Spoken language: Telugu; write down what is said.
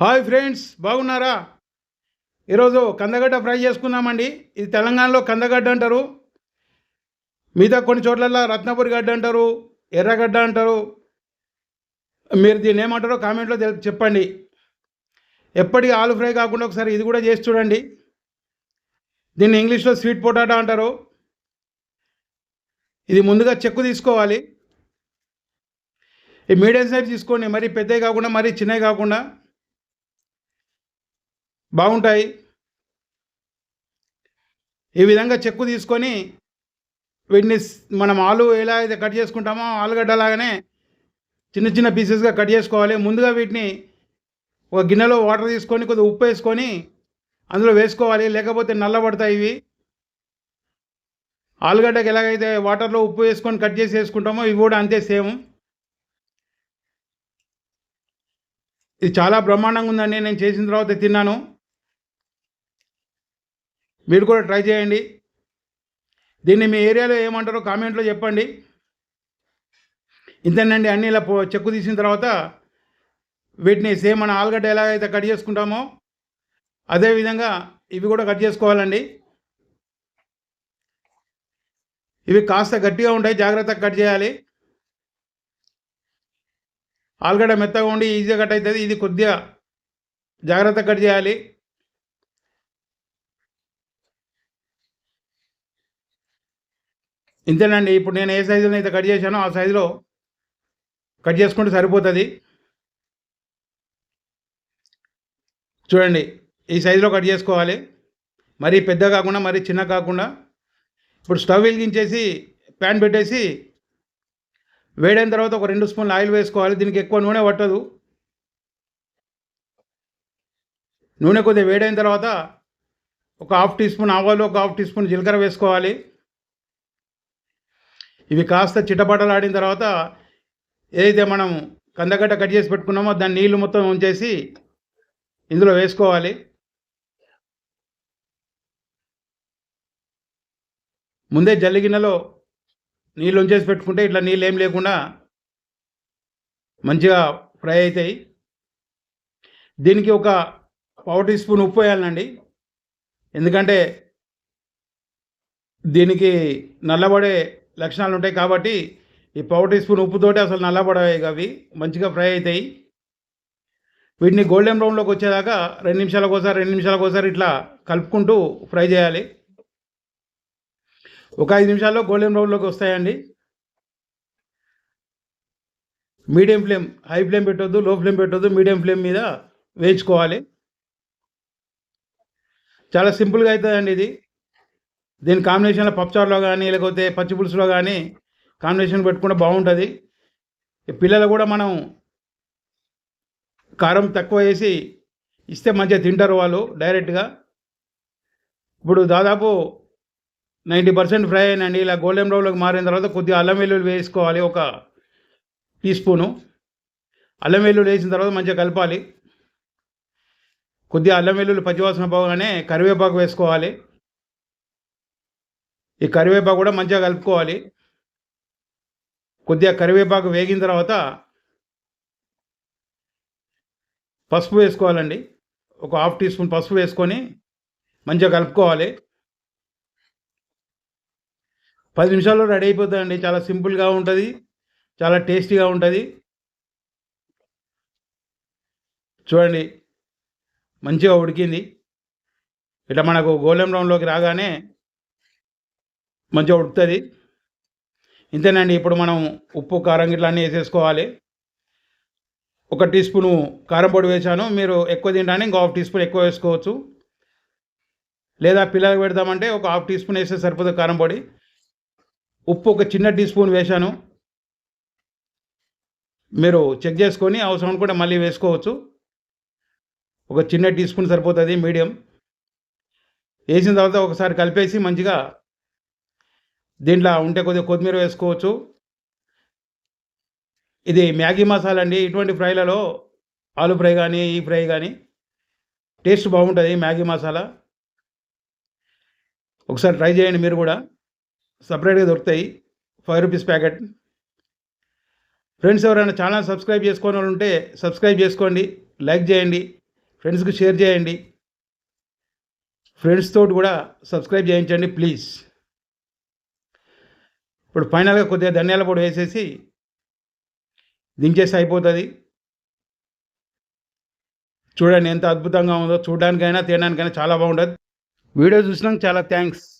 హాయ్ ఫ్రెండ్స్ బాగున్నారా? ఈరోజు కందగడ్డ ఫ్రై చేసుకున్నామండి. ఇది తెలంగాణలో కందగడ్డ అంటారు. మిగతా కొన్ని చోట్లలో రత్నపురి గడ్డ అంటారు ఎర్రగడ్డ అంటారు. మీరు దీన్ని ఏమంటారో కామెంట్లో చెప్పండి. ఎప్పటికీ ఆలు ఫ్రై కాకుండా ఒకసారి ఇది కూడా చేసి చూడండి. దీన్ని ఇంగ్లీష్లో స్వీట్ పొటాటో అంటారు. ఇది ముందుగా చెక్కు తీసుకోవాలి. ఈ మీడియం సైజ్ తీసుకోండి. మరీ పెద్దవి కాకుండా మరీ చిన్నవి కాకుండా. బాగుంటాయి. ఈ విధంగా చెక్కు తీసుకొని వీటిని మనం ఆలు ఎలా అయితే కట్ చేసుకుంటామో ఆలుగడ్డలాగానే చిన్న చిన్న పీసెస్గా కట్ చేసుకోవాలి. ముందుగా వీటిని ఒక గిన్నెలో వాటర్ తీసుకొని కొద్దిగా ఉప్పు వేసుకొని అందులో వేసుకోవాలి. లేకపోతే నల్లబడతాయి ఇవి. ఆలుగడ్డకి ఎలాగైతే వాటర్లో ఉప్పు వేసుకొని కట్ చేసి వేసుకుంటామో ఇవి కూడా అంతే సేమ్. ఇది చాలా బ్రహ్మాండంగా ఉందండి. నేను చేసిన తర్వాత తిన్నాను. మీరు కూడా ట్రై చేయండి. దీన్ని మీ ఏరియాలో ఏమంటారో కామెంట్లో చెప్పండి. ఇంతేనండి అన్నీ ఇలా చెక్కు తీసిన తర్వాత వీటిని సేమ్ మన ఆలుగడ్డ ఎలా అయితే కట్ చేసుకుంటామో అదేవిధంగా ఇవి కూడా కట్ చేసుకోవాలండి. ఇవి కాస్త గట్టిగా ఉంటాయి జాగ్రత్తగా కట్ చేయాలి. ఆలుగడ్డ మెత్తగా ఉండి ఈజీగా కట్ అవుతుంది ఇది కొద్దిగా జాగ్రత్తగా కట్ చేయాలి. ఇంతేనండి ఇప్పుడు నేను ఏ సైజులో అయితే కట్ చేశానో ఆ సైజులో కట్ చేసుకుంటే సరిపోతుంది. చూడండి ఈ సైజులో కట్ చేసుకోవాలి. మరీ పెద్ద కాకుండా మరీ చిన్న కాకుండా. ఇప్పుడు స్టవ్ వెలిగించేసి ప్యాన్ పెట్టేసి వేడైన తర్వాత ఒక రెండు స్పూన్లు ఆయిల్ వేసుకోవాలి. దీనికి ఎక్కువ నూనె పట్టదు. నూనె కొద్దిగా వేడైన తర్వాత ఒక హాఫ్ టీ స్పూన్ ఆవాలు ఒక హాఫ్ టీ స్పూన్ జీలకర్ర వేసుకోవాలి. ఇవి కాస్త చిటపటలాడిన తర్వాత ఏదైతే మనం కందగడ్డ కట్ చేసి పెట్టుకున్నామో దాన్ని నీళ్ళు మొత్తం ఉంచేసి ఇందులో వేసుకోవాలి. ముందే జల్లి గిన్నెలో నీళ్ళు ఉంచేసి పెట్టుకుంటే ఇట్లా నీళ్ళు ఏం లేకుండా మంచిగా ఫ్రై అవుతాయి దీనికి ఒక పావు టీ స్పూన్ ఉప్పు వేయాలండి. ఎందుకంటే దీనికి నల్లబడే లక్షణాలు ఉంటాయి కాబట్టి ఈ పౌడర్ టీ స్పూన్ ఉప్పుతోటి అసలు నల్లబడవి అవి. మంచిగా ఫ్రై అవుతాయి వీటిని గోల్డెన్ బ్రౌన్లోకి వచ్చేదాకా రెండు నిమిషాలకు ఒకసారి రెండు నిమిషాలకు ఒకసారి ఇట్లా కలుపుకుంటూ ఫ్రై చేయాలి. ఒక ఐదు నిమిషాల్లో గోల్డెన్ బ్రౌన్లోకి వస్తాయండి. మీడియం ఫ్లేమ్ హై ఫ్లేమ్ పెట్టొద్దు లో ఫ్లేమ్ పెట్టొద్దు మీడియం ఫ్లేమ్ మీద వేయించుకోవాలి. చాలా సింపుల్గా అవుతుందండి ఇది. దీని కాంబినేషన్లో పప్పుచారులో కానీ లేకపోతే పచ్చి పులుసులో కానీ కాంబినేషన్ పెట్టుకుంటే బాగుంటుంది. ఈ పిల్లలు కూడా మనం కారం తక్కువ వేసి ఇస్తే మంచిగా తింటారు వాళ్ళు డైరెక్ట్గా ఇప్పుడు దాదాపు నైంటీ పర్సెంట్ ఫ్రై అయినండి. ఇలా గోల్డెన్ బ్రౌన్లోకి మారిన తర్వాత కొద్దిగా అల్లం వెల్లుల్లి వేసుకోవాలి ఒక టీ స్పూను. అల్లం వెల్లుల్లి వేసిన తర్వాత మంచిగా కలపాలి. కొద్దిగా అల్లం వెల్లుల్లి పచ్చివాసన పోగానే కరివేపాకు వేసుకోవాలి. ఈ కరివేపాకు కూడా మంచిగా కలుపుకోవాలి. కొద్దిగా కరివేపాకు వేగిన తర్వాత పసుపు వేసుకోవాలండి. ఒక హాఫ్ టీ స్పూన్ పసుపు వేసుకొని మంచిగా కలుపుకోవాలి. పది నిమిషాల్లో రెడీ అయిపోతుందండి. చాలా సింపుల్గా ఉంటుంది. చాలా టేస్టీగా ఉంటుంది. చూడండి మంచిగా ఉడికింది. ఇట్లా మనకు గోల్డెన్ రౌండ్లోకి రాగానే మంచిగా ఉడుకుతుంది ఇంతేనండి ఇప్పుడు మనం ఉప్పు కారం గిట్ల అన్నీ వేసేసుకోవాలి. ఒక టీ స్పూను కారం పొడి వేసాను మీరు ఎక్కువ తినడానికి ఇంకో హాఫ్ టీ స్పూన్ ఎక్కువ వేసుకోవచ్చు. లేదా పిల్లలకు పెడదామంటే ఒక హాఫ్ టీ స్పూన్ వేస్తే సరిపోతుంది కారం పొడి. ఉప్పు ఒక చిన్న టీ స్పూన్ వేశాను. మీరు చెక్ చేసుకొని అవసరం అనుకుంటే మళ్ళీ వేసుకోవచ్చు. ఒక చిన్న టీ స్పూన్ సరిపోతుంది మీడియం. వేసిన తర్వాత ఒకసారి కలిపేసి మంచిగా దీంట్లో ఉంటే కొద్దిగా కొత్తిమీర వేసుకోవచ్చు. ఇది మ్యాగీ మసాలా అండి. ఇటువంటి ఫ్రైలలో ఆలు ఫ్రై కానీ ఈ ఫ్రై కానీ టేస్ట్ బాగుంటుంది మ్యాగీ మసాలా. ఒకసారి ట్రై చేయండి మీరు కూడా. సపరేట్గా దొరుకుతాయి. Five rupees packet. ఫ్రెండ్స్ ఎవరైనా ఛానల్ సబ్స్క్రైబ్ చేసుకోని వాళ్ళు ఉంటే సబ్స్క్రైబ్ చేసుకోండి లైక్ చేయండి ఫ్రెండ్స్కి షేర్ చేయండి. ఫ్రెండ్స్ తోటి కూడా సబ్స్క్రైబ్ చేయించండి ప్లీజ్. ఇప్పుడు ఫైనల్గా కొద్దిగా ధనియాల పొడి వేసేసి దించేసి అయిపోతుంది. చూడండి ఎంత అద్భుతంగా ఉందో. చూడడానికైనా తినడానికైనా చాలా బాగుంటుంది. వీడియో చూసినాక చాలా థ్యాంక్స్.